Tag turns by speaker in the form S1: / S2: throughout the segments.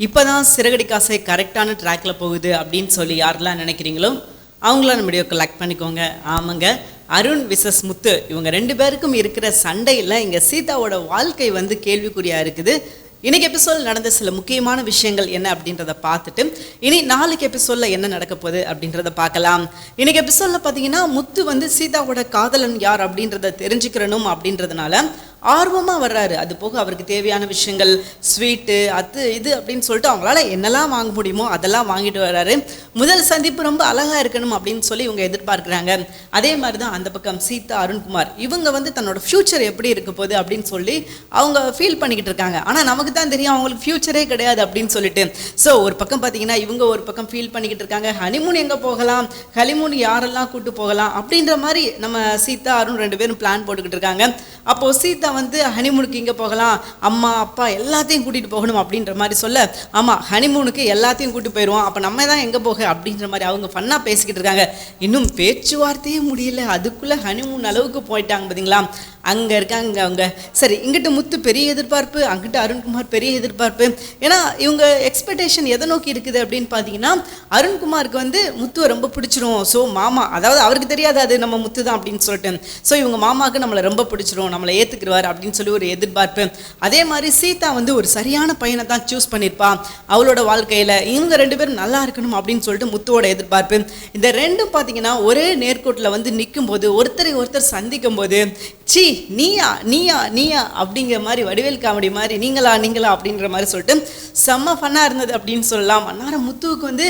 S1: இப்போ தான் சிறகடி காசை கரெக்டான ட்ராக்ல போகுது அப்படின்னு சொல்லி யாரெல்லாம் நினைக்கிறீங்களோ அவங்களாம் நம்ம வீடியோ கலெக்ட் பண்ணிக்கோங்க. ஆமாங்க. அருண் விசஸ் முத்து இவங்க ரெண்டு பேருக்கும் இருக்கிற சண்டையில் இங்கே சீதாவோட வாழ்க்கை வந்து கேள்விக்குறியாக இருக்குது. இன்றைக்கி எபிசோட் நடந்த சில முக்கியமான விஷயங்கள் என்ன அப்படின்றத பார்த்துட்டு இனி நாளைக்கு எபிசோட்ல என்ன நடக்க போகுது அப்படின்றத பார்க்கலாம். இன்றைக்கி எபிசோடில் பார்த்தீங்கன்னா முத்து வந்து சீதாவோட காதலன் யார் அப்படின்றத தெரிஞ்சுக்கிறணும் அப்படின்றதுனால ஆர்வமாக வர்றாரு. அது போக அவருக்கு தேவையான விஷயங்கள் ஸ்வீட்டு அது இது அப்படின்னு சொல்லிட்டு அவங்களால என்னெல்லாம் வாங்க முடியுமோ அதெல்லாம் வாங்கிட்டு வர்றாரு. முதல் சந்திப்பு ரொம்ப அழகாக இருக்கணும் அப்படின்னு சொல்லி இவங்க எதிர்பார்க்குறாங்க. அதே மாதிரி தான் அந்த பக்கம் சீதா அருண்குமார். இவங்க வந்து தன்னோட ஃப்யூச்சர் எப்படி இருக்க போகுது அப்படின்னு சொல்லி அவங்க ஃபீல் பண்ணிக்கிட்டு இருக்காங்க. ஆனால் நமக்கு தான் தெரியும் அவங்களுக்கு ஃப்யூச்சரே கிடையாது அப்படின்னு சொல்லிட்டு. ஸோ ஒரு பக்கம் பார்த்தீங்கன்னா இவங்க ஒரு பக்கம் ஃபீல் பண்ணிக்கிட்டு இருக்காங்க. ஹனிமூன் எங்கே போகலாம்? ஹனிமூன் யாரெல்லாம் கூட்டு போகலாம்? அப்படின்ற மாதிரி நம்ம சீதா அருண் ரெண்டு பேரும் பிளான் போட்டுக்கிட்டு இருக்காங்க. அப்போது சீதா வந்து ஹனிமூனுக்கு இங்கே போகலாம். அம்மா அப்பா எல்லாத்தையும் கூட்டிகிட்டு போகணும் அப்படின்ற மாதிரி சொல்ல ஆமாம் ஹனிமூனுக்கு எல்லாத்தையும் கூட்டி போயிடுவோம் அப்போ நம்ம தான் எங்கே போக அப்படின்ற மாதிரி அவங்க ஃபன்னாக பேசிக்கிட்டு இருக்காங்க. இன்னும் பேச்சுவார்த்தையே முடியல. அதுக்குள்ளே ஹனிமூன் அளவுக்கு போயிட்டாங்க பார்த்தீங்களா அங்கே இருக்காங்க அவங்க சரி இங்கிட்டு முத்து பெரிய எதிர்பார்ப்பு அங்கிட்ட அருண்குமார் பெரிய எதிர்பார்ப்பு. ஏன்னா இவங்க எக்ஸ்பெக்டேஷன் எதை நோக்கி இருக்குது அப்படின்னு பார்த்தீங்கன்னா அருண்குமாருக்கு வந்து முத்துவை ரொம்ப பிடிச்சிரும். ஸோ மாமா அதாவது அவருக்கு தெரியாது அது நம்ம முத்து தான் அப்படின்னு சொல்லிட்டு. ஸோ இவங்க மாமாவுக்கு நம்மளை ரொம்ப பிடிச்சிரும் நம்மளை ஏற்றுக்குருவார் அப்படின்னு சொல்லி ஒரு எதிர்பார்ப்பு. அதே மாதிரி சீதா வந்து ஒரு சரியான பையனை தான் சூஸ் பண்ணியிருப்பா அவளோட வாழ்க்கையில் இவங்க ரெண்டு பேரும் நல்லா இருக்கணும் அப்படின்னு சொல்லிட்டு முத்துவோட எதிர்பார்ப்பு. இந்த ரெண்டும் பார்த்தீங்கன்னா ஒரே நேர்கோட்டில் வந்து நிற்கும் போது ஒருத்தரை ஒருத்தர் சந்திக்கும் போது சி நீயா நீயா நீயா அப்படிங்கிற மாதிரி வடிவேல் காமெடி மாதிரி நீங்களா நீங்களா அப்படின்ற மாதிரி சொல்லிட்டு செம்ம ஃபன்னாக இருந்தது அப்படின்னு சொல்லலாம். அன்னார முத்துவுக்கு வந்து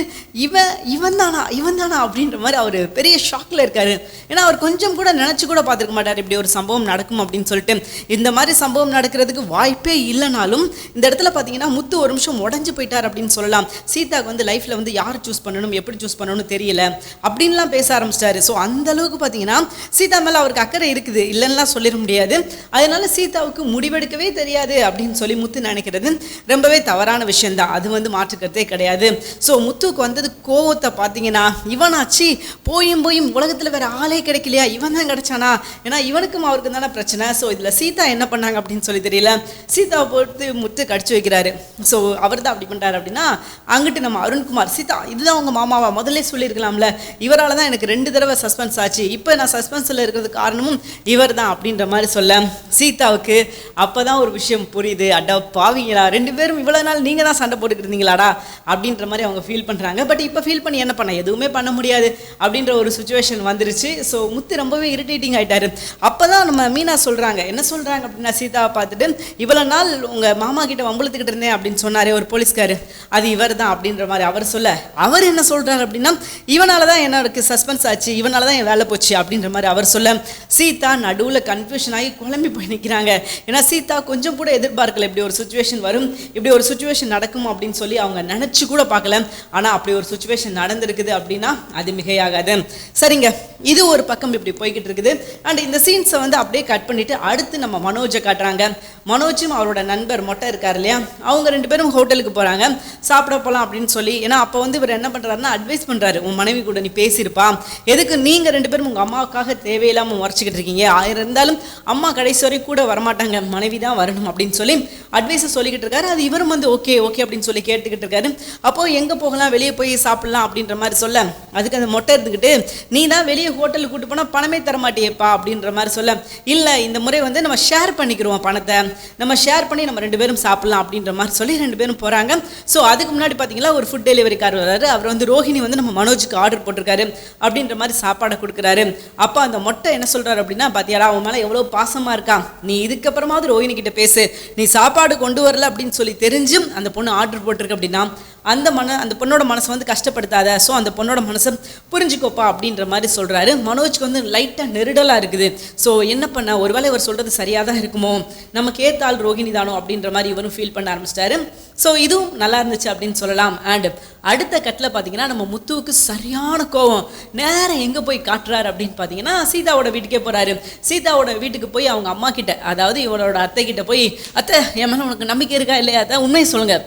S1: இவன் இவன் தானா இவன் தானா அப்படின்ற மாதிரி அவர் பெரிய ஷாக்கில் இருக்காரு. ஏன்னா அவர் கொஞ்சம் கூட நினச்சி கூட பார்த்துருக்க மாட்டார். இப்படி ஒரு சம்பவம் நடக்கும் அப்படின்னு சொல்லிட்டு. இந்த மாதிரி சம்பவம் நடக்கிறதுக்கு வாய்ப்பே இல்லைனாலும் இந்த இடத்துல பார்த்தீங்கன்னா முத்து ஒரு நிமிஷம் உடஞ்சு போயிட்டார் அப்படின்னு சொல்லலாம். சீதாக்கு வந்து லைஃப்பில் வந்து யார் சூஸ் பண்ணணும் எப்படி சூஸ் பண்ணணும்னு தெரியல. அப்படின்லாம் பேச ஆரம்பிச்சிட்டாரு. ஸோ அந்த அளவுக்கு பார்த்தீங்கன்னா சீதா மேலே அவருக்கு அக்கறை இருக்குது. இல்லைன்னா சேர முடியாது. அதனால சீதாவுக்கு முடிவெடுக்கவே தெரியாது அப்படின்னு சொல்லி முத்து நினைக்கிறது. ரொம்பவே தவறான விஷயம்தான். அது வந்து மாற்றுக்கிறதே கிடையாது. ஸோ முத்துக்கு வந்தது கோவத்தை பார்த்தீங்கன்னா இவனாச்சு போயும் போயும் உலகத்தில் வேற ஆளே கிடைக்கலையா? இவன் தான் கிடைச்சானா? ஏன்னா இவனுக்கும் அவருக்கும் தானே பிரச்சனை. ஸோ இதில் சீதா என்ன பண்ணாங்க அப்படின்னு சொல்லி தெரியல. சீதாவை போட்டு முத்து கடிச்சு வைக்கிறாரு. ஸோ அவர் தான் அப்படி பண்ணுறாரு அப்படின்னா அங்கிட்டு நம்ம அருண்குமார் சீதா இதுதான் உங்கள் மாமாவா? முதல்ல சொல்லியிருக்கலாம்ல. இவரால் தான் எனக்கு ரெண்டு தடவை சஸ்பென்ஸ் ஆச்சு. இப்போ நான் சஸ்பென்ஸில் இருக்கிறதுக்கு காரணமும் இவர் தான் அப்படின்ற மாதிரி சொல்ல சீதாவுக்கு அப்போ தான் ஒரு விஷயம் புரியுது. அடா பாவீங்களா? ரெண்டு பேரும் இவ்வளோ நாள் நீங்கள் தான் சண்டை போட்டுக்கிட்டு இருந்தீங்களாடா? அப்படின்ற மாதிரி அவங்க ஃபீல் பண்ணுறாங்க பட் இப்போ ஃபீல் பண்ணி என்ன பண்ண? எதுவுமே பண்ண முடியாது அப்படின்ற ஒரு சுச்சுவேஷன் வந்துருச்சு. ஸோ முத்து ரொம்பவே இரிட்டேட்டிங் ஆகிட்டாரு அப்போ தான் நம்ம மீனா சொல்கிறாங்க என்ன சொல்கிறாங்க அப்படின்னா சீதாவை பார்த்துட்டு இவ்வளோ நாள் உங்கள் மாமா கிட்ட வம்பளத்துக்கிட்டு இருந்தேன் அப்படின்னு சொன்னாரே ஒரு போலீஸ்காரு. அது இவர் தான் அப்படின்ற மாதிரி அவர் சொல்ல அவர் என்ன சொல்கிறார் அப்படின்னா இவனால தான் எனக்கு சஸ்பென்ஸ் ஆச்சு. இவனால தான் என் வேலை போச்சு அப்படின்ற மாதிரி அவர் சொல்ல சீதா நடுவில் கன்ஃபியூஷன் ஆகி குழம்பி போய் நிற்கிறாங்க ஏன்னா சீதா கொஞ்சம் கூட எதிர்பார்க்கல இப்படி ஒரு சுச்சுவேஷன் வரும் இப்படி ஒரு சுச்சுவேஷன் நடக்கும் அப்படின்னு சொல்லி அவங்க நினச்சி கூட பார்க்கல. ஆனால் அப்படி ஒரு சுச்சுவேஷன் நடந்திருக்குது அப்படின்னா அது மிகையாகாது. சரிங்க இது ஒரு பக்கம் இப்படி போய்கிட்டு இருக்குது. அண்ட் இந்த சீன்ஸை வந்து அப்படியே கட் பண்ணிவிட்டு அடுத்து நம்ம மனோஜை காட்டுறாங்க. மனோஜும் அவரோட நண்பர் மொட்டை இருக்கார் இல்லையா? அவங்க ரெண்டு பேரும் ஹோட்டலுக்கு போகிறாங்க சாப்பிட போகலாம் அப்படின்னு சொல்லி ஏன்னா அப்போ வந்து இவர் என்ன பண்ணுறாருன்னா அட்வைஸ் பண்ணுறாரு உன் மனைவி கூட நீ பேசியிருப்பா. எதுக்கு நீங்கள் ரெண்டு பேரும் உங்கள் அம்மாவுக்காக தேவையில்லாமல் முறைச்சிக்கிட்டு இருக்கீங்க? இருந்தாலும் அம்மா கடைசி வரை கூட வரமாட்டாங்க. மனைவி தான் வரணும் அப்படின்னு சொல்லி அட்வைஸை சொல்லிக்கிட்டு இருக்காரு. அது இவரும் வந்து ஓகே ஓகே அப்படின்னு சொல்லி கேட்டுக்கிட்டு இருக்காரு. அப்போ எங்கே போகலாம்? வெளியே போய் சாப்பிடலாம் அப்படின்ற மாதிரி சொல்ல அதுக்கு அந்த மொட்டை இருந்துக்கிட்டு நீ தான் வெளியே ஹோட்டலுக்கு கூட்டு போனால் பணமே தரமாட்டியப்பா அப்படின்ற மாதிரி சொல்ல இல்லை இந்த முறை வந்து நம்ம ஷேர் பண்ணிக்கிறோம் பணத்தை. நம்ம ஷேர் பண்ணி நம்ம ரெண்டு பேரும் சாப்பிடலாம் அப்படின்ற மாதிரி சொல்லி ரெண்டு பேரும் போகிறாங்க ஸோ அதுக்கு முன்னாடி பார்த்தீங்களா ஒரு ஃபுட் டெலிவரி கார் வர்றாரு அவர் வந்து ரோஹிணி வந்து நம்ம மனோஜுக்கு ஆர்டர் போட்டிருக்காரு அப்படின்ற மாதிரி சாப்பாடை கொடுக்குறாரு. அப்போ அந்த மொட்டை என்ன சொல்கிறாரு அப்படின்னா பார்த்தியாரா அவன் மேலே எவ்வளோ பாசமாக இருக்கான். நீ இதுக்கப்புறமாவது ரோஹிணி கிட்ட பேசு. நீ சாப்பாடு கொண்டு வரல அப்படின்னு சொல்லி தெரிஞ்சும் அந்த பொண்ணு ஆர்டர் போட்டிருக்கு அப்படின்னா அந்த மன அந்த பொண்ணோட மனசை வந்து கஷ்டப்படுத்தாத ஸோ அந்த பொண்ணோட மனசை புரிஞ்சுக்கோப்பா அப்படின்ற மாதிரி சொல்கிறாரு மனோஜ்க்கு வந்து லைட்டாக நெருடலாக இருக்குது. ஸோ என்ன பண்ண? ஒருவேளை இவர் சொல்கிறது சரியாக தான் இருக்குமோ? நமக்கு ஏத்த ரோகிணி தானோ அப்படின்ற மாதிரி இவரும் ஃபீல் பண்ண ஆரம்பிச்சிட்டாரு. ஸோ இதுவும் நல்லா இருந்துச்சு அப்படின்னு சொல்லலாம். அண்ட் அடுத்த கட்டில் பார்த்தீங்கன்னா நம்ம முத்துவுக்கு சரியான கோவம். நேரம் எங்கே போய் காட்டுறாரு அப்படின்னு பார்த்தீங்கன்னா சீதாவோட வீட்டுக்கே போகிறாரு சீதாவோட வீட்டுக்கு போய் அவங்க அம்மா கிட்ட அதாவது இவரோட அத்தை கிட்ட போய் அத்தை என் மேலே உனக்கு நம்பிக்கை இருக்கா இல்லையா அத்தை? உண்மையை சொல்லுங்கள்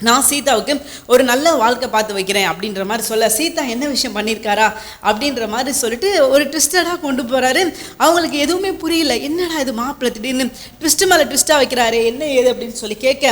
S1: நான் சீதாவுக்கு ஒரு நல்ல வாழ்க்கை பார்த்து வைக்கிறேன் அப்படின்ற மாதிரி சொல்ல சீதா என்ன விஷயம் பண்ணியிருக்காரா? அப்படின்ற மாதிரி சொல்லிட்டு ஒரு ட்விஸ்டடாக கொண்டு போகிறாரு அவங்களுக்கு எதுவுமே புரியல. என்னடா இது மாப்பிள்ளை திடீர்னு ட்விஸ்ட் மேலே ட்விஸ்ட்டாக வைக்கிறாரு என்ன ஏது? அப்படின்னு சொல்லி கேட்க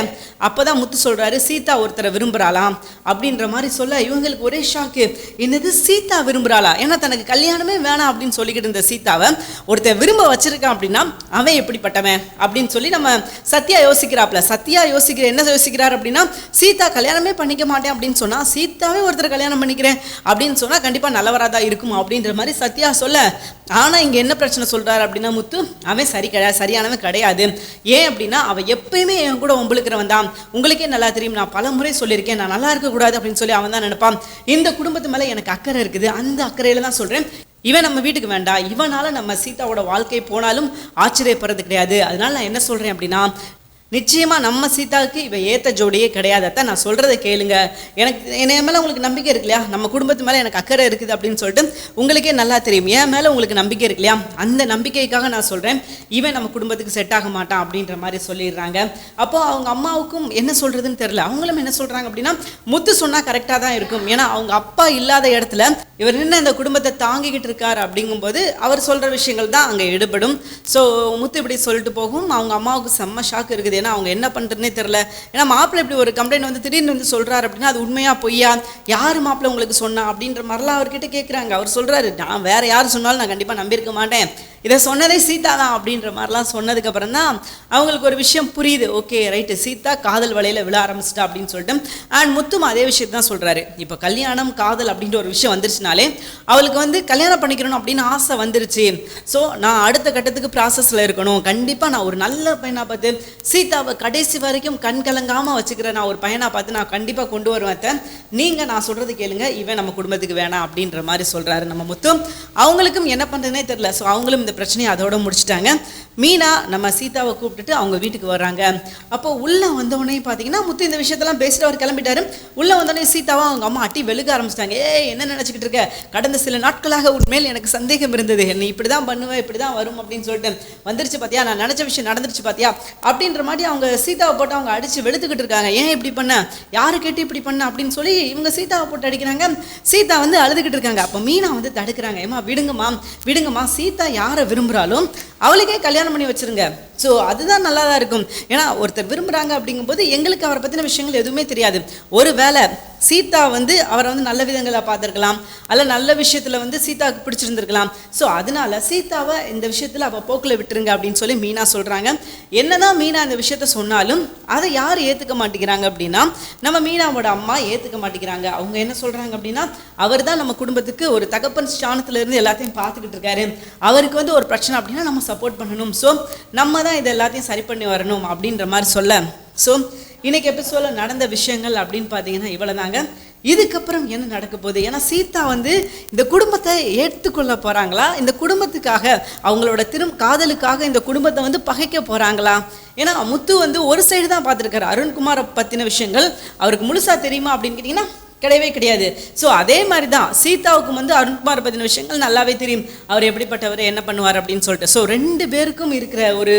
S1: அப்போ தான் முத்து சொல்கிறாரு சீதா ஒருத்தரை விரும்புகிறாளாம் அப்படின்ற மாதிரி சொல்ல இவங்களுக்கு ஒரே ஷாக்கு என்னது சீதா விரும்புகிறாளா ஏன்னா தனக்கு கல்யாணமே வேணாம் அப்படின்னு சொல்லிக்கிட்டு இருந்த சீதாவை ஒருத்தன் விரும்ப வச்சிருக்கான் அப்படின்னா அவன் எப்படிப்பட்டவன்? அப்படின்னு சொல்லி நம்ம சத்யா யோசிக்கிறாப்ல. சத்யா யோசிக்கிற என்ன யோசிக்கிறார் அப்படின்னா சீதா கல்யாணமே பண்ணிக்க மாட்டேன் அப்படின்னு சொன்னால் சீதாவே ஒருத்தர் கல்யாணம் பண்ணிக்கிறேன் அப்படின்னு சொன்னால் கண்டிப்பாக நல்லவராக தான் இருக்கும் அப்படின்ற மாதிரி சத்யா சொல்ல ஆனால் இங்கே என்ன பிரச்சனை சொல்கிறாரு அப்படின்னா முத்து அவன் சரி கிடையாது சரியானவன் கிடையாது. ஏன் அப்படின்னா அவன் எப்பயுமே என் கூட உங்களுக்கிறவன் தான். உங்களுக்கே நல்லா தெரியும் நான் பல முறை சொல்லியிருக்கேன் நான் நல்லா இருக்கக்கூடாது அப்படின்னு சொல்லி அவன் தான் நினைப்பான். இந்த குடும்பத்து மேலே எனக்கு அக்கறை இருக்குது. அந்த அக்கறையில் தான் சொல்கிறேன் இவன் நம்ம வீட்டுக்கு வேண்டாம். இவனால நம்ம சீதாவோட வாழ்க்கை போனாலும் ஆச்சரியப்படுறது கிடையாது. அதனால நான் என்ன சொல்கிறேன் அப்படின்னா நிச்சயமாக நம்ம சீதாவுக்கு இவன் ஏற்ற ஜோடியே கிடையாது. அதான் நான் சொல்கிறத கேளுங்க. எனக்கு என் மேலே உங்களுக்கு நம்பிக்கை இருக்கு இல்லையா? நம்ம குடும்பத்து மேலே எனக்கு அக்கறை இருக்குது அப்படின்னு சொல்லிட்டு உங்களுக்கே நல்லா தெரியும். என் மேலே உங்களுக்கு நம்பிக்கை இருக்கு இல்லையா? அந்த நம்பிக்கைக்காக நான் சொல்கிறேன் இவன் நம்ம குடும்பத்துக்கு செட் ஆக மாட்டான் அப்படின்ற மாதிரி சொல்லிடுறாங்க. அப்போ அவங்க அம்மாவுக்கும் என்ன சொல்கிறதுன்னு தெரில அவங்களும் என்ன சொல்கிறாங்க அப்படின்னா முத்து சொன்னால் கரெக்டாக தான் இருக்கும். ஏன்னா அவங்க அப்பா இல்லாத இடத்துல இவர் நின்று இந்த குடும்பத்தை தாங்கிக்கிட்டு இருக்காரு அப்படிங்கும்போது அவர் சொல்கிற விஷயங்கள் தான் அங்கே எடுபடும். ஸோ முத்து இப்படி சொல்லிட்டு போகும். அவங்க அம்மாவுக்கு செம்ம ஷாக் இருக்குது. ஏன்னா அவங்க என்ன பண்ணுறதுனே தெரில ஏன்னா மாப்பிள்ளை இப்படி ஒரு கம்ப்ளைண்ட் வந்து திடீர்னு வந்து சொல்கிறார் அப்படின்னா அது உண்மையா பொய்யா? யார் மாப்பிள்ளை உங்களுக்கு சொன்னா? அப்படின்ற மாதிரிலாம் அவர்கிட்ட கேட்குறாங்க அவர் சொல்கிறாரு நான் வேற யார் சொன்னாலும் நான் கண்டிப்பாக நம்பியிருக்க மாட்டேன். இதை சொன்னதே சீதா தான் அப்படின்ற மாதிரிலாம் சொன்னதுக்கப்புறம் தான் அவங்களுக்கு ஒரு விஷயம் புரியுது. ஓகே ரைட்டு சீதா காதல் வலையில் விழ ஆரம்பிச்சிட்டா அப்படின்னு சொல்லிட்டு. அண்ட் முத்தும் அதே விஷயத்தை தான் சொல்கிறாரு இப்போ கல்யாணம் காதல் அப்படின்ற ஒரு விஷயம் வந்துருச்சுனாலே அவளுக்கு வந்து கல்யாணம் பண்ணிக்கணும் அப்படின்னு ஆசை வந்துருச்சு. ஸோ நான் அடுத்த கட்டத்துக்கு ப்ராசஸில் இருக்கணும். கண்டிப்பாக நான் ஒரு நல்ல பையனாக பார்த்து சீதாவை கடைசி வரைக்கும் கண் கலங்காமல் வச்சுக்கிற நான் ஒரு பையனாக பார்த்து நான் கண்டிப்பாக கொண்டு வருவேன் நீங்கள் நான் சொல்கிறது கேளுங்க. இவன் நம்ம குடும்பத்துக்கு வேணாம் அப்படின்ற மாதிரி சொல்கிறாரு நம்ம முத்து. அவங்களுக்கும் என்ன பண்ணுறதுனே தெரில ஸோ அவங்களும் இந்த பிரச்சனையை அதோட முடிச்சிட்டாங்க. மீனா நம்ம சீதாவை கூப்பிட்டுட்டு அவங்க வீட்டுக்கு வர்றாங்க. அப்போ உள்ளே வந்தவொடனே பார்த்தீங்கன்னா முத்து இந்த விஷயத்தெல்லாம் பேசிட்டு அவர் கிளம்பிட்டாரு. உள்ளே வந்தோடனே சீதாவை அவங்க அம்மா அட்டி வெளுக்க ஆரம்பிச்சிட்டாங்க. ஏ என்ன நினச்சிக்கிட்டு இருக்க? கடந்த சில நாட்களாக உண்மையில் எனக்கு சந்தேகம் இருந்தது. நீ இப்படி தான் பண்ணுவேன் இப்படி தான் வரும் அப்படின்னு சொல்லிட்டு வந்துருச்சு பார்த்தியா நான் நினச்ச விஷயம் நடந்துருச்சு பார்த்தியா அப்படின்ற மாதிரி அவங்க சீதாவை போட்டு அவங்க அடித்து வெளுத்துக்கிட்டு இருக்காங்க. ஏன் இப்படி பண்ண? யாரு கேட்டு இப்படி பண்ண? அப்படின்னு சொல்லி இவங்க சீதாவை போட்டு அடிக்கிறாங்க. சீதா வந்து அழுதுகிட்டு இருக்காங்க. அப்போ மீனா வந்து தடுக்கிறாங்க. ஏமா விடுங்கம்மா. விடுங்கம்மா. சீதா யாரை விரும்புகிறாலும் அவளுக்கே கல்யாணம் பண்ணி வச்சிருங்க. ஸோ அதுதான் நல்லா தான் இருக்கும். ஏன்னா ஒருத்தர் விரும்புகிறாங்க அப்படிங்கும்போது எங்களுக்கு அவரை பற்றின விஷயங்கள் எதுவுமே தெரியாது. ஒரு வேளை சீதா வந்து அவரை வந்து நல்ல விதங்களை பார்த்துருக்கலாம். அல்ல நல்ல விஷயத்தில் வந்து சீதாவுக்கு பிடிச்சிருந்துருக்கலாம். ஸோ அதனால சீதாவை இந்த விஷயத்தில் அவள் போக்கில் விட்டுருங்க அப்படின்னு சொல்லி மீனா சொல்கிறாங்க என்னதான் மீனா இந்த விஷயத்த சொன்னாலும் அதை யார் ஏற்றுக்க மாட்டேங்கிறாங்க அப்படின்னா நம்ம மீனாவோட அம்மா ஏற்றுக்க மாட்டேங்கிறாங்க. அவங்க என்ன சொல்கிறாங்க அப்படின்னா அவர் தான் நம்ம குடும்பத்துக்கு ஒரு தகப்பன் ஸ்தானத்துல இருந்து எல்லாத்தையும் பார்த்துக்கிட்டு இருக்காரு. அவருக்கு வந்து ஒரு பிரச்சனை அப்படின்னா நம்ம சப்போர்ட் பண்ணணும். ஸோ நம்ம தான் இதை எல்லாத்தையும் சரி பண்ணி வரணும் அப்படின்ற மாதிரி சொல்ல. ஸோ இன்னைக்கு எபிசோடில் நடந்த விஷயங்கள் அப்படின்னு பார்த்தீங்கன்னா இவ்வளோதாங்க இதுக்கப்புறம் என்ன நடக்க போகுது? ஏன்னா சீதா வந்து இந்த குடும்பத்தை ஏற்றுக்கொள்ள போகிறாங்களா இந்த குடும்பத்துக்காக அவங்களோட திரும் காதலுக்காக இந்த குடும்பத்தை வந்து பகைக்க போகிறாங்களா ஏன்னா முத்து வந்து ஒரு சைடு தான் பார்த்துருக்காரு. அருண்குமாரை பற்றின விஷயங்கள். அவருக்கு முழுசாக தெரியுமா அப்படின்னு கேட்டிங்கன்னா கிடையவே கிடையாது. ஸோ அதே மாதிரி தான் சீதாவுக்கும் வந்து அருண்குமார் பற்றின விஷயங்கள் நல்லாவே தெரியும். அவர் எப்படிப்பட்டவர் என்ன பண்ணுவார் அப்படின்னு சொல்லிட்டு. ஸோ ரெண்டு பேருக்கும் இருக்கிற ஒரு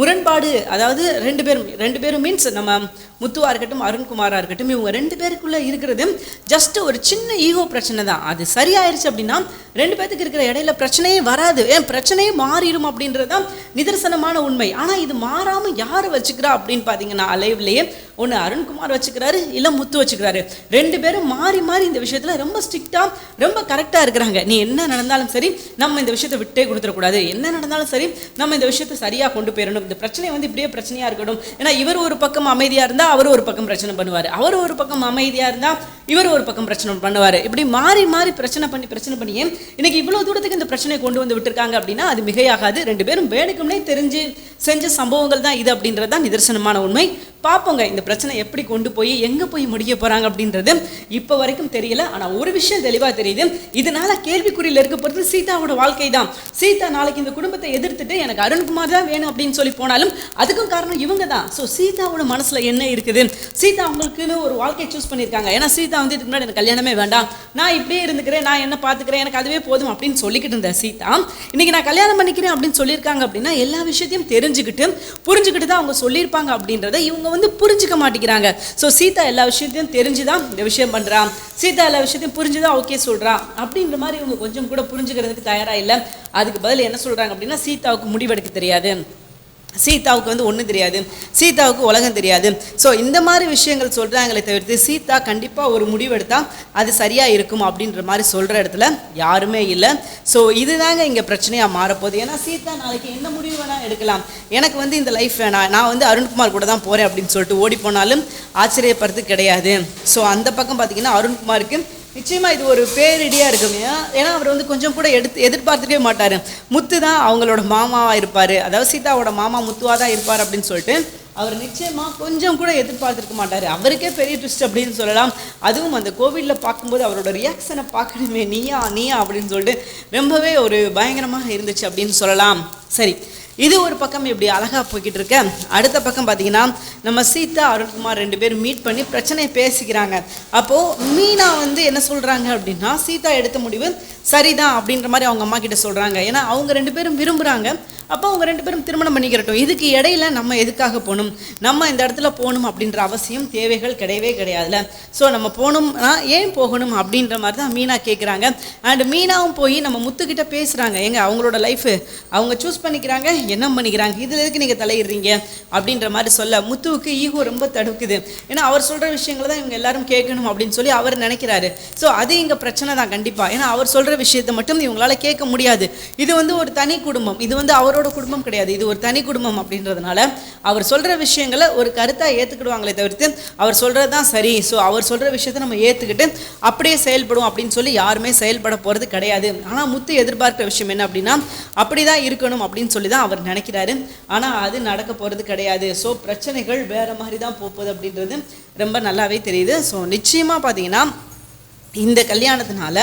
S1: முரண்பாடு அதாவது ரெண்டு பேரும் ரெண்டு பேரும் மீன்ஸ் நம்ம முத்துவா இருக்கட்டும் அருண்குமாரா இருக்கட்டும் இவங்க ரெண்டு பேருக்குள்ளே இருக்கிறது ஜஸ்ட் ஒரு சின்ன ஈகோ பிரச்சனை தான். அது சரியாயிருச்சு அப்படின்னா ரெண்டு பேத்துக்கு இருக்கிற இடையில பிரச்சனையே வராது. ஏன்? பிரச்சனையே மாறிடும் அப்படின்றது தான் நிதர்சனமான உண்மை. ஆனால் இது மாறாமல் யார் வச்சுக்கிறா அப்படின்னு பார்த்தீங்கன்னா அலைவ்லேயே ஒன்று அருண்குமார் வச்சுக்கிறாரு இல்லை முத்து வச்சுக்கிறாரு. ரெண்டு பேரும் மாறி மாறி இந்த விஷயத்தில் ரொம்ப ஸ்ட்ரிக்டாக ரொம்ப கரெக்டாக இருக்கிறாங்க. நீ என்ன நடந்தாலும் சரி நம்ம இந்த விஷயத்தை விட்டே கொடுத்துடக்கூடாது. என்ன நடந்தாலும் சரி நம்ம இந்த விஷயத்தை சரியாக கொண்டு போயிடணும். இந்த பிரச்சனை வந்து இப்படியே பிரச்சனையாக இருக்கட்டும். ஏன்னா இவர் ஒரு பக்கம் அமைதியாக இருந்தால் அவர் ஒரு பக்கம் பிரச்சனை பண்ணுவார். அவர் ஒரு பக்கம் அமைதியாக இருந்தால் இவர் ஒரு பக்கம் பிரச்சனை பண்ணுவார். இப்படி மாறி மாறி பிரச்சனை பண்ணி பிரச்சனை பண்ணியே இன்னைக்கு இவ்வளோ தூரத்துக்கு இந்த பிரச்சனையை கொண்டு வந்து விட்டுருக்காங்க அப்படின்னா அது மிகையாகாது. ரெண்டு பேரும் வேணுக்கும்னே தெரிஞ்சு செஞ்ச சம்பவங்கள் தான் இது அப்படின்றது தான் நிதர்சனமான உண்மை. பார்ப்போங்க இந்த பிரச்சனை எப்படி கொண்டு போய் எங்கே போய் முடிய போகிறாங்க அப்படின்றது. இப்போ வரைக்கும் தெரியல ஆனால் ஒரு விஷயம் தெளிவாக தெரியுது. இதனால கேள்விக்குறியில் இருக்க போகிறது சீதாவோட வாழ்க்கை தான். சீதா நாளைக்கு இந்த குடும்பத்தை எதிர்த்துட்டு எனக்கு அருண்குமார் தான் வேணும் அப்படின்னு சொல்லி போனாலும் அதுக்கும் காரணம் இவங்க தான். ஸோ சீதாவோட மனசில் என்ன இருக்குது? சீதா அவங்களுக்குன்னு ஒரு வாழ்க்கையை சூஸ் பண்ணியிருக்காங்க. ஏன்னா சீதா வந்து இதுக்கு முன்னாடி எனக்கு கல்யாணமே வேண்டாம். நான் இப்படியே இருந்துக்கிறேன் நான் என்ன பார்த்துக்கிறேன் எனக்கு அதுவே போதும் அப்படின்னு சொல்லிக்கிட்டு இருந்த சீதா இன்னைக்கு நான் கல்யாணம் பண்ணிக்கிறேன் அப்படின்னு சொல்லியிருக்காங்க அப்படின்னா எல்லா விஷயத்தையும் தெரிஞ்சுக்கிட்டு புரிஞ்சுக்கிட்டு தான் அவங்க சொல்லியிருப்பாங்க அப்படின்றத இவங்க வந்து புரிஞ்சுக்க மாட்டேங்கிறாங்க. ஸோ சீதா எல்லா விஷயத்தையும் தெரிஞ்சு தான் இந்த விஷயம் பண்ணுறான் சீதா எல்லா விஷயத்தையும் புரிஞ்சு தான் ஓகே சொல்கிறான் அப்படின்ற மாதிரி இவங்க கொஞ்சம் கூட புரிஞ்சுக்கிறதுக்கு தயாராக இல்லை. அதுக்கு பதில் என்ன சொல்கிறாங்க அப்படின்னா சீதாவுக்கு முடிவெடுக்க தெரியாது. சீதாவுக்கு வந்து ஒன்றும் தெரியாது. சீதாவுக்கு உலகம் தெரியாது. ஸோ இந்த மாதிரி விஷயங்கள் சொல்கிறாங்களே தவிர்த்து சீதா கண்டிப்பாக ஒரு முடிவெடுத்தா அது சரியாக இருக்கும் அப்படின்ற மாதிரி சொல்கிற இடத்துல யாருமே இல்லை. ஸோ இதுதாங்க இங்கே பிரச்சனையாக மாறப்போகுது. ஏன்னா சீதா நாளைக்கு என்ன முடிவு வேணால் எடுக்கலாம். எனக்கு வந்து இந்த லைஃப் வேணாம். நான் வந்து அருண்குமார் கூட தான் போகிறேன் அப்படின்னு சொல்லிட்டு ஓடி போனாலும் ஆச்சரியப்படுறது கிடையாது. ஸோ அந்த பக்கம் பார்த்திங்கன்னா அருண்குமாருக்கு நிச்சயமா இது ஒரு பேரிடியா இருக்குமே ஏன்னா ஏன்னா அவர் வந்து கொஞ்சம் கூட எடுத்து எதிர்பார்த்துக்கவே மாட்டாரு. முத்து தான் அவங்களோட மாமாவா இருப்பாரு. அதாவது சீதாவோட மாமா முத்துவா தான் இருப்பார் அப்படின்னு சொல்லிட்டு அவர் நிச்சயமா கொஞ்சம் கூட எதிர்பார்த்துருக்க மாட்டாரு. அவருக்கே பெரிய ட்விஸ்ட் அப்படின்னு சொல்லலாம். அதுவும் அந்த கோவிலில் பார்க்கும்போது அவரோட ரியாக்ஷனை பார்க்கணுமே. நீயா நீயா அப்படின்னு சொல்லிட்டு ரொம்பவே ஒரு பயங்கரமாக இருந்துச்சு அப்படின்னு சொல்லலாம். சரி. இது ஒரு பக்கம் இப்படி அழகாக போய்கிட்டு இருக்க. அடுத்த பக்கம் பார்த்தீங்கன்னா நம்ம சீதா அருண்குமார் ரெண்டு பேரும் மீட் பண்ணி பிரச்சனையை பேசிக்கிறாங்க. அப்போது மீனா வந்து என்ன சொல்கிறாங்க அப்படின்னா சீதா எடுத்த முடிவு சரிதான் அப்படின்ற மாதிரி அவங்க அம்மா கிட்ட சொல்கிறாங்க ஏன்னா அவங்க ரெண்டு பேரும் விரும்புகிறாங்க அப்போ அவங்க ரெண்டு பேரும் திருமணம் பண்ணிக்கிறட்டும். இதுக்கு இடையில நம்ம எதுக்காக போகணும்? நம்ம இந்த இடத்துல போகணும் அப்படின்ற அவசியம் தேவைகள் கிடையவே கிடையாதுல்ல. ஸோ நம்ம போகணும்னா ஏன் போகணும் அப்படின்ற மாதிரி தான் மீனா கேட்குறாங்க அண்ட் மீனாவும் போய் நம்ம முத்துக்கிட்ட பேசுகிறாங்க எங்க அவங்களோட லைஃபு அவங்க சூஸ் பண்ணிக்கிறாங்க என்ன பண்ணிக்கிறாங்க? இதில் எதுக்கு நீங்கள் தலையிடுறீங்க? அப்படின்ற மாதிரி சொல்ல முத்துவுக்கு ஈகோ ரொம்ப தடுக்குது. ஏன்னா அவர் சொல்கிற விஷயங்களை தான் இவங்க எல்லாரும் கேட்கணும் அப்படின்னு சொல்லி அவர் நினைக்கிறாரு. ஸோ அது இங்கே பிரச்சனை தான் கண்டிப்பாக ஏன்னா அவர் சொல்கிற விஷயத்தை மட்டும் இவங்களால கேட்க முடியாது. இது வந்து ஒரு தனி குடும்பம். இது வந்து அவரோட குடும்பம் கிடையாது. இது ஒரு தனி குடும்பம் அப்படின்றதுனால அவர் சொல்கிற விஷயங்களை ஒரு கருத்தாக ஏற்றுக்கிடுவாங்களே தவிர்த்து அவர் சொல்கிறது தான் சரி. ஸோ அவர் சொல்கிற விஷயத்தை நம்ம ஏற்றுக்கிட்டு அப்படியே செயல்படுவோம் அப்படின்னு சொல்லி யாருமே செயல்பட போகிறது கிடையாது. ஆனால் முத்து எதிர்பார்க்குற விஷயம் என்ன அப்படின்னா அப்படி தான் இருக்கணும் அப்படின்னு சொல்லி தான் அவர் நினைக்கிறாரு. ஆனால் அது நடக்க போகிறது கிடையாது. ஸோ பிரச்சனைகள் வேறு மாதிரி தான் போகுது அப்படின்றது ரொம்ப நல்லாவே தெரியுது. ஸோ நிச்சயமாக பார்த்தீங்கன்னா இந்த கல்யாணத்தினால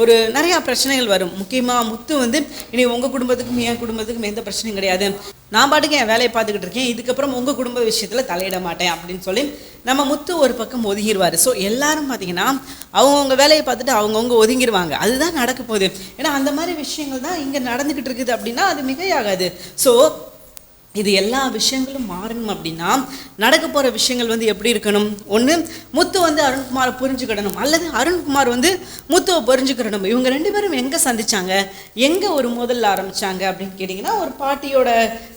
S1: ஒரு நிறையா பிரச்சனைகள் வரும். முக்கியமாக முத்து வந்து இனி உங்கள் குடும்பத்துக்கும் என் குடும்பத்துக்கும் எந்த பிரச்சனையும் கிடையாது. நான் பாட்டுக்கு என் வேலையை பார்த்துக்கிட்டு இருக்கேன். இதுக்கப்புறம் உங்கள் குடும்ப விஷயத்தில் தலையிட மாட்டேன் அப்படின்னு சொல்லி நம்ம முத்து ஒரு பக்கம் ஒதுங்கிடுவார் ஸோ எல்லாரும் பார்த்தீங்கன்னா அவங்கவுங்க வேலையை பார்த்துட்டு அவங்கவுங்க ஒதுங்கிடுவாங்க அதுதான் நடக்க போகுது. ஏன்னா அந்த மாதிரி விஷயங்கள் தான் இங்கே நடந்துக்கிட்டு இருக்குது அப்படின்னா அது மிகையாகாது. ஸோ இது எல்லா விஷயங்களும் மாறணும் அப்படின்னா நடக்க போகிற விஷயங்கள் வந்து எப்படி இருக்கணும்? ஒன்று முத்து வந்து அருண்குமாரை புரிஞ்சுக்கிடணும். அல்லது அருண்குமார் வந்து முத்துவை புரிஞ்சுக்கிடணும். இவங்க ரெண்டு பேரும் எங்கே சந்திச்சாங்க? எங்கே ஒரு முதல்ல ஆரம்பித்தாங்க அப்படின்னு கேட்டிங்கன்னா ஒரு பாட்டியோட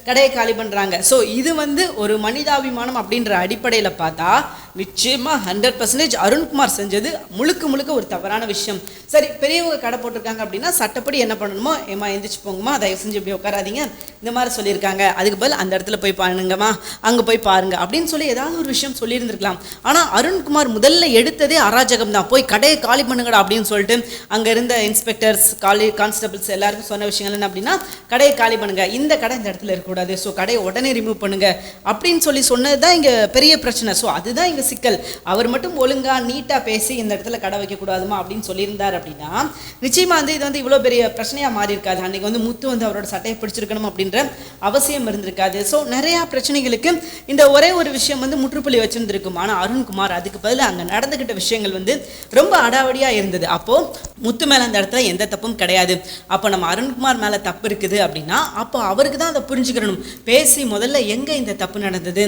S1: கடையை காலி பண்ணுறாங்க ஸோ இது வந்து ஒரு மனிதாபிமானம் அப்படின்ற அடிப்படையில் பார்த்தா நிச்சயமாக ஹண்ட்ரட் பர்சன்டேஜ் அருண்குமார் செஞ்சது முழுக்க முழுக்க ஒரு தவறான விஷயம். சரி பெரியவங்க கடை போட்டிருக்காங்க அப்படின்னா சட்டப்படி என்ன பண்ணணுமோ ஏமா எந்திரிச்சு போங்கம்மா தயவு செஞ்சு இப்படி உட்காராதீங்க. இந்த மாதிரி சொல்லியிருக்காங்க. அதுக்கு பதில் அந்த இடத்துல போய் பாருங்கம்மா அங்கே போய் பாருங்க அப்படின்னு சொல்லி ஏதாவது ஒரு விஷயம் சொல்லியிருந்திருக்கலாம். ஆனால் அருண்குமார் முதல்ல எடுத்ததே அராஜகம் தான். போய் கடையை காலி பண்ணுங்கடா அப்படின்னு சொல்லிட்டு அங்கே இருந்த இன்ஸ்பெக்டர்ஸ் காலி கான்ஸ்டபிள்ஸ் எல்லாருக்கும் சொன்ன விஷயங்கள் என்ன அப்படின்னா கடையை காலி பண்ணுங்க. இந்த கடை இந்த இடத்துல இருக்கக்கூடாது. ஸோ கடையை உடனே ரிமூவ் பண்ணுங்க. அப்படின்னு சொல்லி சொன்னது தான் இங்கே பெரிய பிரச்சனை. ஸோ அதுதான் இங்கே சிக்கல். அவர் மட்டும் ஒழுங்காக நீட்டாக பேசி இந்த இடத்துல கடை வைக்கக்கூடாதுமா அப்படின்னு சொல்லியிருந்தார் அப்படின்னா நிச்சயமாக வந்து இது வந்து இவ்வளோ பெரிய பிரச்சனையாக மாறி இருக்காது அன்றைக்கி வந்து முத்து வந்து அவரோட சட்டையை பிடிச்சிருக்கணும் அப்படின்ற அவசியம் இருந்திருக்காது. ஸோ நிறையா பிரச்சனைகளுக்கு இந்த ஒரே ஒரு விஷயம் வந்து முற்றுப்புள்ளி வச்சுருந்துருக்கும். ஆனால் அருண்குமார் அதுக்கு பதில் அங்கே நடந்துக்கிட்ட விஷயங்கள் வந்து ரொம்ப அடாவடியாக இருந்தது. அப்போது முத்து மேலே அந்த இடத்துல எந்த தப்பும் கிடையாது. அப்போ நம்ம அருண்குமார் மேலே தப்பு இருக்குது அப்படின்னா அப்போ அவருக்கு தான் அதை புரிஞ்சுக்கிறணும் பேசி முதல்ல எங்கே இந்த தப்பு நடந்தது?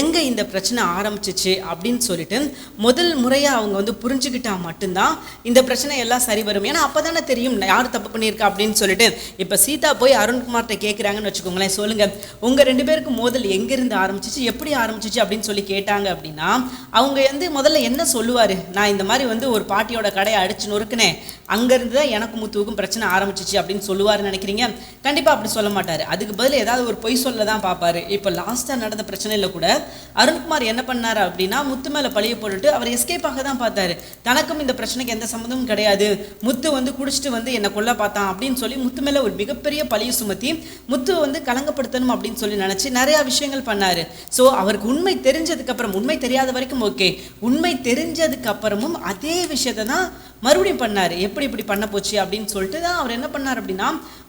S1: எங்கே இந்த பிரச்சனை ஆரம்பிச்சிச்சு? அப்படின்னு சொல்லிட்டு முதல் முறையாக அவங்க வந்து புரிஞ்சுக்கிட்டால் மட்டும்தான் இந்த பிரச்சனை எல்லாம் சரி வரும். ஏன்னா அப்போ தானே தெரியும் யார் தப்பு பண்ணியிருக்கா அப்படின்னு சொல்லிட்டு. இப்போ சீதா போய் அருண்குமார்கிட்ட கேட்குறாங்கன்னு வச்சுக்கோங்களேன் சொல்லுங்கள் உங்கள் ரெண்டு பேருக்கு மோதல் எங்கேருந்து ஆரம்பிச்சிச்சு? எப்படி ஆரம்பிச்சிச்சு? அப்படின்னு சொல்லி கேட்டாங்க அப்படின்னா அவங்க வந்து முதல்ல என்ன சொல்லுவார்? நான் இந்த மாதிரி வந்து ஒரு பாட்டியோட கடையை அடிச்சு நொறுக்குனேன். அங்கேருந்து தான் எனக்கு முத்துவுக்கும் பிரச்சனை ஆரம்பிச்சிச்சு அப்படின்னு சொல்லுவார்னு நினைக்கிறீங்க? கண்டிப்பாக அப்படி சொல்ல மாட்டார். அதுக்கு பதில் ஏதாவது ஒரு பொய் சொல்ல தான் பார்ப்பாரு. இப்போ லாஸ்ட்டாக நடந்த பிரச்சனையில் கூட அருண்குமார் என்ன பண்ணார் அப்படின்னா முத்து மேலே பழிய போட்டுட்டு அவர் எஸ்கேப் ஆக தான் பார்த்தாரு. தனக்கும் இந்த பிரச்சனைக்கு எந்த சம்மந்தமும் கிடையாது. முத்து வந்து குடிச்சிட்டு வந்து என்னை கொல்ல பார்த்தான் அப்படின்னு சொல்லி முத்து மேலே ஒரு மிகப்பெரிய பழிய சுமத்தி முத்து வந்து கலங்கப்படுத்தணும் அப்படின்னு சொல்லி நினச்சி நிறையா விஷயங்கள் பண்ணார். ஸோ அவருக்கு உண்மை தெரிஞ்சதுக்கப்புறம் உண்மை தெரியாத வரைக்கும் ஓகே உண்மை தெரிஞ்சதுக்கப்புறமும் அதே விஷயத்தை தான் மறுபடியும் பண்ணார். எப்படி இப்படி பண்ண போச்சு அப்படின்னு சொல்லிட்டு தான் அவர் என்ன பண்ணார் அப்படின்னா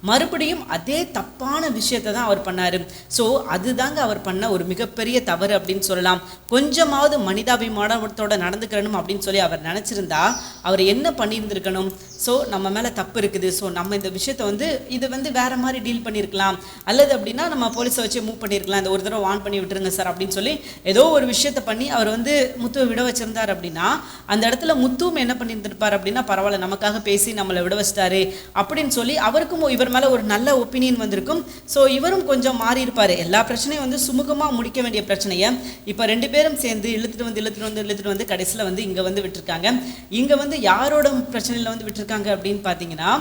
S1: மறுபடியும் அதே தப்பான விஷயத்தை தான் அவர் பண்ணார். ஸோ அதுதாங்க அவர் பண்ண ஒரு மிகப்பெரிய தவறு அப்படின்னு சொல்லலாம். கொஞ்சமாவது மனிதாபிமானத்தோட நடந்துக்கணும் அப்படின்னு சொல்லி அவர் நினச்சிருந்தா அவர் என்ன பண்ணியிருந்திருக்கணும்? ஸோ நம்ம மேலே தப்பு இருக்குது. ஸோ நம்ம இந்த விஷயத்தை வந்து இது வந்து வேறு மாதிரி டீல் பண்ணியிருக்கலாம் அல்லது அப்படின்னா நம்ம போலீஸை வச்சு மூவ் பண்ணியிருக்கலாம் இந்த ஒரு தடவை வான் பண்ணி விட்டுருங்க சார் அப்படின்னு சொல்லி ஏதோ ஒரு விஷயத்தை பண்ணி அவர் வந்து முத்துவை விட வச்சுருந்தார் அப்படின்னா அந்த இடத்துல முத்துவும் என்ன பண்ணியிருந்திருப்பார் அப்படின்னா பரவாயில்ல நமக்காக பேசி நம்மளை விட வச்சிட்டாரு அப்படின்னு சொல்லி அவருக்கும் இவர் மேலே ஒரு நல்ல ஒப்பீனியன் வந்திருக்கும். ஸோ இவரும் கொஞ்சம் மாறி இருப்பார். எல்லா பிரச்சனையும் வந்து சுமூகமாக முடிக்க வேண்டிய பிரச்சனையை இப்போ ரெண்டு பேரும் சேர்ந்து இழுத்துட்டு வந்து இழுத்துட்டு வந்து இழுத்துட்டு வந்து கடைசியில் வந்து இங்கே வந்து விட்டுருக்காங்க. இங்கே வந்து யாரோட பிரச்சனையில் வந்து விட்டுருக்காங்க? அப்படின்னு பார்த்தீங்கன்னா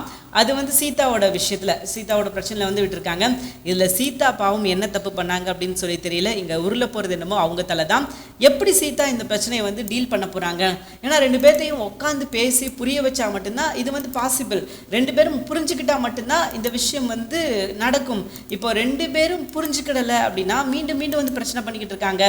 S1: அது வந்து சீதாவோட விஷயத்தில் சீதாவோட பிரச்சனையில் வந்து விட்டுருக்காங்க. இதில் சீதா பாவம் என்ன தப்பு பண்ணாங்க அப்படின்னு சொல்லி தெரியல. இங்கே உருள போகிறது என்னமோ அவங்க தலை தான் எப்படி சீதா இந்த பிரச்சனையை வந்து டீல் பண்ண போகிறாங்க ஏன்னா ரெண்டு பேர்த்தையும் உட்காந்து பேசி புரிய வச்சா மட்டும்தான் இது வந்து பாசிபிள் ரெண்டு பேரும் புரிஞ்சுக்கிட்டா மட்டும்தான் இந்த விஷயம் வந்து நடக்கும். இப்போ ரெண்டு பேரும் புரிஞ்சுக்கிடலை அப்படின்னா மீண்டும் மீண்டும் வந்து பிரச்சனை பண்ணிக்கிட்டு இருக்காங்க.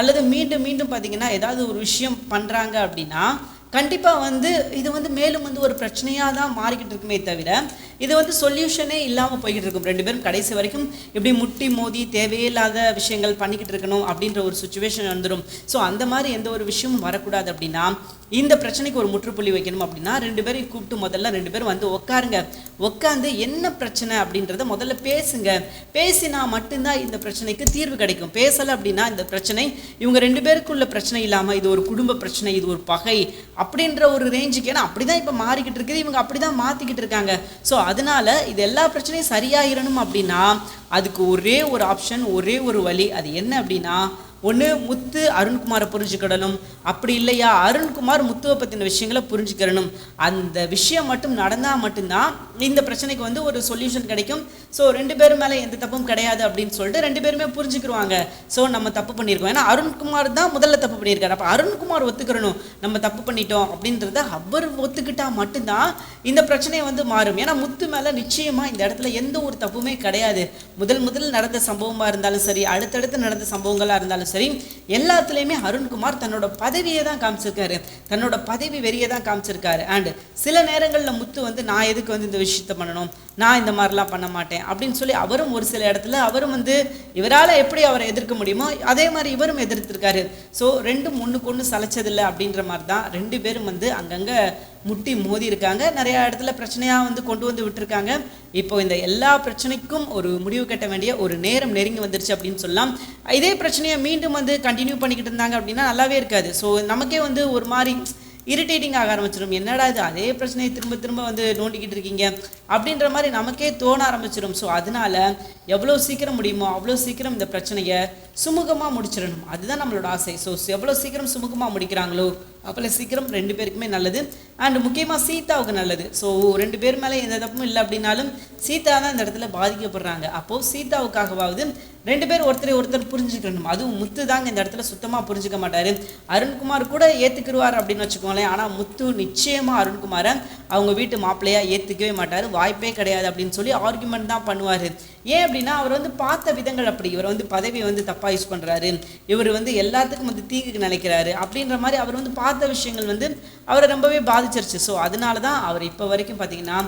S1: அல்லது மீண்டும் மீண்டும் பார்த்தீங்கன்னா ஏதாவது ஒரு விஷயம் பண்ணுறாங்க அப்படின்னா கண்டிப்பாக வந்து இது வந்து மேலும் வந்து ஒரு பிரச்சனையாக தான் மாறிக்கிட்டு இருக்குமே தவிர இது வந்து சொல்யூஷனே இல்லாமல் போய்கிட்டு இருக்கும். ரெண்டு பேரும் கடைசி வரைக்கும் இப்படி முட்டி மோதி தேவையில்லாத விஷயங்கள் பண்ணிக்கிட்டு இருக்கணும் அப்படின்ற ஒரு சுச்சுவேஷன் வந்துடும் ஸோ அந்த மாதிரி எந்த ஒரு விஷயமும் வரக்கூடாது அப்படின்னா இந்த பிரச்சனைக்கு ஒரு முற்றுப்புள்ளி வைக்கணும் அப்படின்னா ரெண்டு பேரையும் கூப்பிட்டு முதல்ல ரெண்டு பேரும் வந்து உட்காருங்க உட்காந்து என்ன பிரச்சனை அப்படின்றத முதல்ல பேசுங்க. பேசினா மட்டும்தான் இந்த பிரச்சனைக்கு தீர்வு கிடைக்கும். பேசலை அப்படின்னா இந்த பிரச்சனை இவங்க ரெண்டு பேருக்குள்ள பிரச்சனை இல்லாமல் இது ஒரு குடும்ப பிரச்சனை இது ஒரு பகை அப்படின்ற ஒரு ரேஞ்சுக்கு ஏன்னா அப்படி தான் இப்போ மாறிக்கிட்டு இருக்குது. இவங்க அப்படி தான் மாற்றிக்கிட்டு இருக்காங்க. ஸோ அதனால இது எல்லா பிரச்சனையும் சரியாயிரணும் அப்படின்னா அதுக்கு ஒரே ஒரு ஆப்ஷன் ஒரே ஒரு வழி அது என்ன அப்படின்னா ஒன்று முத்து அருண்குமாரை புரிஞ்சுக்கிடணும். அப்படி இல்லையா? அருண்குமார் முத்துவை பற்றின விஷயங்களை புரிஞ்சுக்கிறணும். அந்த விஷயம் மட்டும் நடந்தால் மட்டும்தான் இந்த பிரச்சனைக்கு வந்து ஒரு சொல்யூஷன் கிடைக்கும். ஸோ ரெண்டு பேரும் மேலே எந்த தப்பும் கிடையாது அப்படின்னு சொல்லிட்டு ரெண்டு பேருமே புரிஞ்சுக்கிருவாங்க. ஸோ நம்ம தப்பு பண்ணியிருக்கோம். ஏன்னா அருண்குமார் தான் முதல்ல தப்பு பண்ணியிருக்காரு. அப்போ அருண்குமார் ஒத்துக்கிறணும். நம்ம தப்பு பண்ணிட்டோம் அப்படின்றத அவர் ஒத்துக்கிட்டால் மட்டும்தான் இந்த பிரச்சனையை வந்து மாறும். ஏன்னா முத்து மேலே நிச்சயமாக இந்த இடத்துல எந்த ஒரு தப்புமே கிடையாது. முதல் முதல் நடந்த சம்பவமாக இருந்தாலும் சரி அடுத்தடுத்து நடந்த சம்பவங்களாக இருந்தாலும் சரி எல்லாத்துலேயுமே அருண்குமார் தன்னோட பதவியை தான் காமிச்சிருக்காரு. தன்னோட பதவி வெறியை தான் காமிச்சிருக்காரு. அண்ட் சில நேரங்களில் முத்து வந்து நான் எதுக்கு வந்து இந்த விஷயத்த பண்ணணும்? நான் இந்த மாதிரிலாம் பண்ண மாட்டேன் அப்படின்னு சொல்லி அவரும் ஒரு சில இடத்துல அவரும் வந்து இவரால் எப்படி அவரை எதிர்க்க முடியுமோ அதே மாதிரி இவரும் எதிர்த்திருக்காரு. ஸோ ரெண்டும் ஒன்றுக்கு ஒன்று சலைச்சதில்லை அப்படின்ற மாதிரி தான் ரெண்டு பேரும் வந்து அங்கங்கே முட்டி மோதி இருக்காங்க. நிறைய இடத்துல பிரச்சனையாக வந்து கொண்டு வந்து விட்டுருக்காங்க. இப்போ இந்த எல்லா பிரச்சனைக்கும் ஒரு முடிவு கட்ட வேண்டிய ஒரு நேரம் நெருங்கி வந்துருச்சு அப்படின்னு சொல்லலாம். இதே பிரச்சனையை மீண்டும் வந்து கண்டினியூ பண்ணிக்கிட்டு இருந்தாங்க அப்படின்னா நல்லாவே இருக்காது. ஸோ நமக்கே வந்து ஒரு மாதிரி இரிட்டேட்டிங் ஆக ஆரம்பிச்சிடும் என்னடா இது? அதே பிரச்சனையை திரும்ப திரும்ப வந்து நோண்டிக்கிட்டு இருக்கீங்க. அப்படின்ற மாதிரி நமக்கே தோண ஆரம்பிச்சிடும் ஸோ அதனால எவ்வளோ சீக்கிரம் முடியுமோ அவ்வளோ சீக்கிரம் இந்த பிரச்சனையை சுமூகமாக முடிச்சிடணும். அதுதான் நம்மளோட ஆசை. ஸோ எவ்வளோ சீக்கிரம் சுமூகமாக முடிக்கிறாங்களோ அவ்வளோ சீக்கிரம் ரெண்டு பேருக்குமே நல்லது. அண்ட் முக்கியமாக சீதாவுக்கு நல்லது. ஸோ ரெண்டு பேர் மேலே எந்த தப்பும் இல்லை அப்படின்னாலும் சீதா தான் இந்த இடத்துல பாதிக்கப்படுறாங்க. அப்போது சீதாவுக்காகவாவது ரெண்டு பேர் ஒருத்தரை ஒருத்தர் புரிஞ்சுக்கணும். அதுவும் முத்து தாங்க இந்த இடத்துல சுத்தமாக புரிஞ்சுக்க மாட்டார். அருண்குமார் கூட ஏற்றுக்கிடுவார் அப்படின்னு வச்சுக்கோங்களேன். ஆனால் முத்து நிச்சயமாக அருண்குமாரை அவங்க வீட்டு மாப்பிள்ளையாக ஏற்றுக்கவே மாட்டார். வாய்ப்பே கிடையாது அப்படின்னு சொல்லி ஆர்குமெண்ட் தான் பண்ணுவார். ஏன் அப்படின்னா அவர் வந்து பார்த்த விதங்கள் அப்படி. இவர் வந்து பதவியை வந்து தப்பாக யூஸ் பண்ணுறாரு இவர் வந்து எல்லாத்துக்கும் வந்து தீங்குக்கு நினைக்கிறாரு அப்படின்ற மாதிரி அவர் வந்து பார்த்த விஷயங்கள் வந்து அவரை ரொம்பவே பாதிச்சிருச்சு. ஸோ அதனால தான் அவர் இப்போ வரைக்கும் பார்த்தீங்கன்னா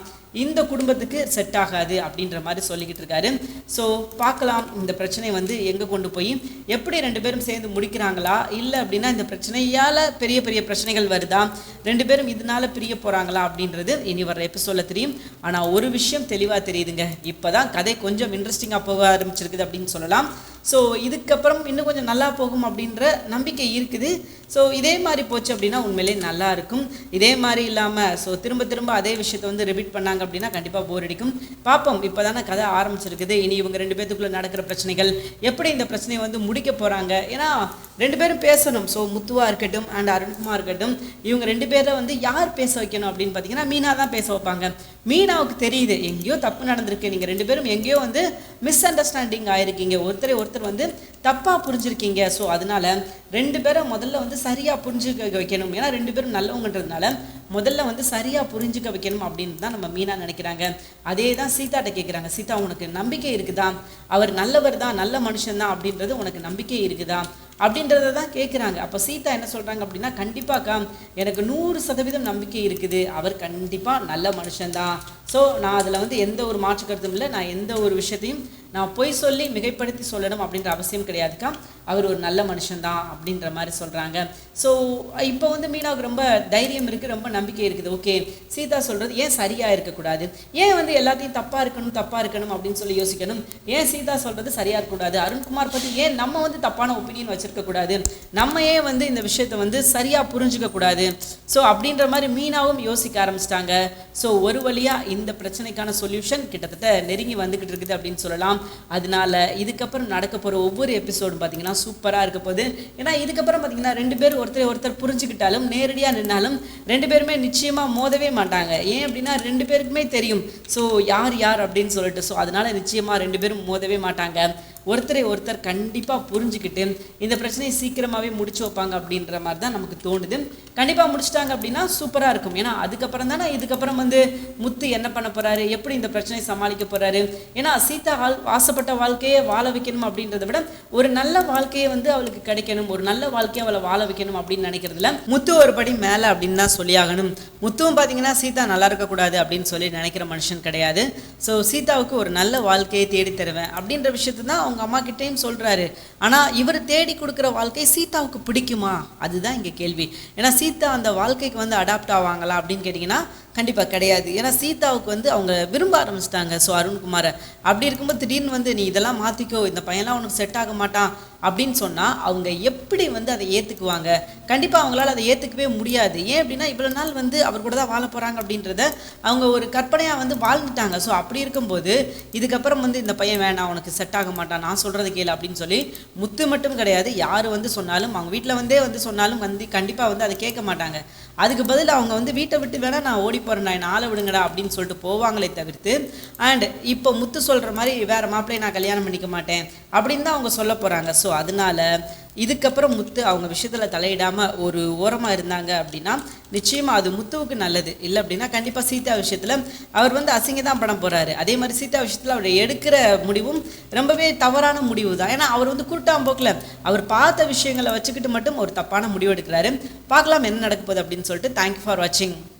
S1: இந்த குடும்பத்துக்கு செட் ஆகாது அப்படின்ற மாதிரி சொல்லிக்கிட்டு இருக்காரு. ஸோ பார்க்கலாம் இந்த பிரச்சனை வந்து எங்கே கொண்டு போய் எப்படி ரெண்டு பேரும் சேர்ந்து முடிக்கிறாங்களா? இல்லை அப்படின்னா இந்த பிரச்சனையால் பெரிய பெரிய பிரச்சனைகள் வருதா? ரெண்டு பேரும் இதனால பிரிய போகிறாங்களா அப்படின்றது இனி வர எபிசோடில் தெரியும். ஆனால் ஒரு விஷயம் தெளிவாக தெரியுதுங்க. இப்போ தான் கதை கொஞ்சம் இன்ட்ரெஸ்டிங்காக போக ஆரம்பிச்சிருக்குது அப்படின்னு சொல்லலாம். ஸோ இதுக்கப்புறம் இன்னும் கொஞ்சம் நல்லா போகும் அப்படின்ற நம்பிக்கை இருக்குது. ஸோ இதே மாதிரி போச்சு அப்படின்னா உண்மையிலே நல்லா இருக்கும். இதே மாதிரி இல்லாமல் ஸோ திரும்ப திரும்ப அதே விஷயத்தை வந்து ரிப்பீட் பண்ணாங்க அப்படின்னா கண்டிப்பாக போர் அடிக்கும். பார்ப்போம் இப்போ தானே கதை ஆரம்பிச்சிருக்குது. இனி இவங்க ரெண்டு பேத்துக்குள்ளே நடக்கிற பிரச்சனைகள் எப்படி இந்த பிரச்சனையை வந்து முடிக்க போகிறாங்க ஏன்னா ரெண்டு பேரும் பேசணும். ஸோ முத்துவா இருக்கட்டும் அண்ட் அருண்குமார் இருக்கட்டும் இவங்க ரெண்டு பேரை வந்து யார் பேச வைக்கணும் அப்படின்னு பார்த்தீங்கன்னா மீனா தான் பேச வைப்பாங்க. மீனாவுக்கு தெரியுது எங்கேயோ தப்பு நடந்திருக்கு. நீங்கள் ரெண்டு பேரும் எங்கேயோ வந்து மிஸ் அண்டர்ஸ்டாண்டிங் ஆயிருக்கீங்க. ஒருத்தரை ஒருத்தர் வந்து தப்பாக புரிஞ்சிருக்கீங்க. ஸோ அதனால ரெண்டு பேரை முதல்ல வந்து சரியாக புரிஞ்சுக்க வைக்கணும். ஏன்னா ரெண்டு பேரும் நல்லவங்கன்றதுனால முதல்ல வந்து சரியாக புரிஞ்சுக்க வைக்கணும் அப்படின்னு தான் நம்ம மீனா நினைக்கிறாங்க. அதே தான் சீதாட்ட கேட்குறாங்க சீதா உனக்கு நம்பிக்கை இருக்குதா? அவர் நல்லவர் தான் நல்ல மனுஷன் தான் அப்படின்றது உனக்கு நம்பிக்கை இருக்குதா? அப்படின்றத தான் கேட்குறாங்க அப்போ சீதா என்ன சொல்கிறாங்க அப்படின்னா கண்டிப்பாக்கா எனக்கு நூறு சதவீதம் நம்பிக்கை இருக்குது. அவர் கண்டிப்பாக நல்ல மனுஷன்தான் ஸோ நான் அதில் வந்து எந்த ஒரு மாற்று கருத்தும் இல்லை. நான் எந்த ஒரு விஷயத்தையும் நான் பொய் சொல்லி மிகைப்படுத்தி சொல்லணும் அப்படின்ற அவசியம் கிடையாதுக்கா. அவர் ஒரு நல்ல மனுஷன்தான் அப்படின்ற மாதிரி சொல்கிறாங்க ஸோ இப்போ வந்து மீனாவுக்கு ரொம்ப தைரியம் இருக்குது ரொம்ப நம்பிக்கை இருக்குது. ஓகே சீதா சொல்கிறது ஏன் சரியாக இருக்கக்கூடாது? ஏன் வந்து எல்லாத்தையும் தப்பாக இருக்கணும் தப்பாக இருக்கணும் அப்படின்னு சொல்லி யோசிக்கணும்? ஏன் சீதா சொல்கிறது சரியாக இருக்கக்கூடாது? அருண்குமார் பற்றி ஏன் நம்ம வந்து தப்பான ஒப்பீனியன் வச்சுருக்கக்கூடாது நம்ம ஏன் வந்து இந்த விஷயத்தை வந்து சரியாக புரிஞ்சிக்கக்கூடாது ஸோ அப்படின்ற மாதிரி மீனாவும் யோசிக்க ஆரம்பிச்சிட்டாங்க. ஸோ ஒரு வழியாக இந்த பிரச்சனைக்கான சொல்யூஷன் கிட்டத்தட்ட நெருங்கி வந்துக்கிட்டு இருக்குது அப்படின்னு சொல்லலாம். அதனால இதுக்கப்புறம் நடக்க போகிற ஒவ்வொரு எபிசோடும் பார்த்தீங்கன்னா சூப்பராக இருக்க போகுது. ஏன்னா இதுக்கப்புறம் பார்த்தீங்கன்னா ரெண்டு பேர் ஒருத்தர் ஒருத்தர் புரிஞ்சுக்கிட்டாலும் நேரடியாக நின்னாலும் ரெண்டு பேருமே நிச்சயமாக மோதவே மாட்டாங்க. ஏன் அப்படின்னா ரெண்டு பேருக்குமே தெரியும். ஸோ யார் யார் அப்படின்னு சொல்லிட்டு ஸோ அதனால நிச்சயமாக ரெண்டு பேரும் மோதவே மாட்டாங்க. ஒருத்தரை ஒருத்தர் கண்டிப்பாக புரிஞ்சுக்கிட்டு இந்த பிரச்சனையை சீக்கிரமாகவே முடிச்சு வைப்பாங்க அப்படின்ற மாதிரி தான் நமக்கு தோணுது. கண்டிப்பாக முடிச்சிட்டாங்க அப்படின்னா சூப்பராக இருக்கும். ஏன்னா அதுக்கப்புறம் தானே இதுக்கப்புறம் வந்து முத்து என்ன பண்ண போகிறாரு எப்படி இந்த பிரச்சனையை சமாளிக்க போகிறாரு ஏன்னா சீதா ஆள் ஆசைப்பட்ட வாழ்க்கையை வாழ வைக்கணும் அப்படின்றத விட ஒரு நல்ல வாழ்க்கையை வந்து அவளுக்கு கிடைக்கணும். ஒரு நல்ல வாழ்க்கையை அவளை வாழ வைக்கணும் அப்படின்னு நினைக்கிறதுல முத்து ஒரு படி மேலே அப்படின்னு தான் சொல்லியாகணும். முத்துவும் பார்த்தீங்கன்னா சீதா நல்லா இருக்கக்கூடாது அப்படின்னு சொல்லி நினைக்கிற மனுஷன் கிடையாது. ஸோ சீதாவுக்கு ஒரு நல்ல வாழ்க்கையை தேடி தருவேன் அப்படின்ற விஷயத்தை தான் அவங்க அம்மா கிட்டேயும் சொல்கிறாரு ஆனால் இவர் தேடி கொடுக்குற வாழ்க்கை சீதாவுக்கு பிடிக்குமா? அதுதான் இங்கே கேள்வி. ஏன்னா சீதா அந்த வாழ்க்கைக்கு வந்து அடாப்ட் ஆவாங்களா அப்படின்னு கேட்டிங்கன்னா கண்டிப்பாக கிடையாது. ஏன்னா சீதாவுக்கு வந்து அவங்க விரும்ப ஆரம்பிச்சிட்டாங்க. ஸோ அருண்குமாரை அப்படி இருக்கும்போது திடீர்னு வந்து நீ இதெல்லாம் மாற்றிக்கோ இந்த பையன்லாம் உனக்கு செட் ஆக மாட்டான் அப்படின்னு சொன்னால் அவங்க எப்படி வந்து அதை ஏற்றுக்குவாங்க கண்டிப்பாக அவங்களால அதை ஏற்றுக்கவே முடியாது. ஏன் அப்படின்னா இவ்வளோ நாள் வந்து அவர் கூட தான் வாழ போகிறாங்க அப்படின்றத அவங்க ஒரு கற்பனையாக வந்து வாழ்ந்துட்டாங்க. ஸோ அப்படி இருக்கும்போது இதுக்கப்புறம் வந்து இந்த பையன் வேணாம் உனக்கு செட் ஆக மாட்டான் நான் சொல்கிறது கேளு அப்படின்னு சொல்லி முத்து மட்டும் கிடையாது. யார் வந்து சொன்னாலும் அவங்க வீட்டில் வந்தே வந்து சொன்னாலும் வந்து கண்டிப்பாக வந்து அதை கேட்க மாட்டாங்க. அதுக்கு பதில் அவங்க வந்து வீட்டை விட்டு வேணால் நான் ஓடி போகிறேன் நான் ஆளை விடுங்கடா அப்படின்னு சொல்லிட்டு போவாங்களே தவிர்த்து அண்ட் இப்போ முத்து சொல்கிற மாதிரி வேறு மாப்பிள்ளையை நான் கல்யாணம் பண்ணிக்க மாட்டேன் அப்படின்னு தான் அவங்க சொல்ல போகிறாங்க ஸோ அதனால இதுக்கப்புறம் முத்து அவங்க விஷயத்தில் தலையிடாமல் ஒரு ஓரமாக இருந்தாங்க அப்படின்னா நிச்சயமாக அது முத்துவுக்கு நல்லது. இல்லை அப்படின்னா கண்டிப்பாக சீதா விஷயத்தில் அவர் வந்து அசிங்க தான் படம் போகிறாரு அதே மாதிரி சீதா விஷயத்தில் அவர் எடுக்கிற முடிவும் ரொம்பவே தவறான முடிவு தான் ஏன்னா அவர் வந்து குருட்டாம்போக்கில் அவர் பார்த்த விஷயங்களை வச்சுக்கிட்டு மட்டும் ஒரு தப்பான முடிவு எடுக்கிறாரு. பார்க்கலாம் என்ன நடக்க போகுது அப்படின்னு சொல்லிட்டு தேங்க்யூ ஃபார் வாட்சிங்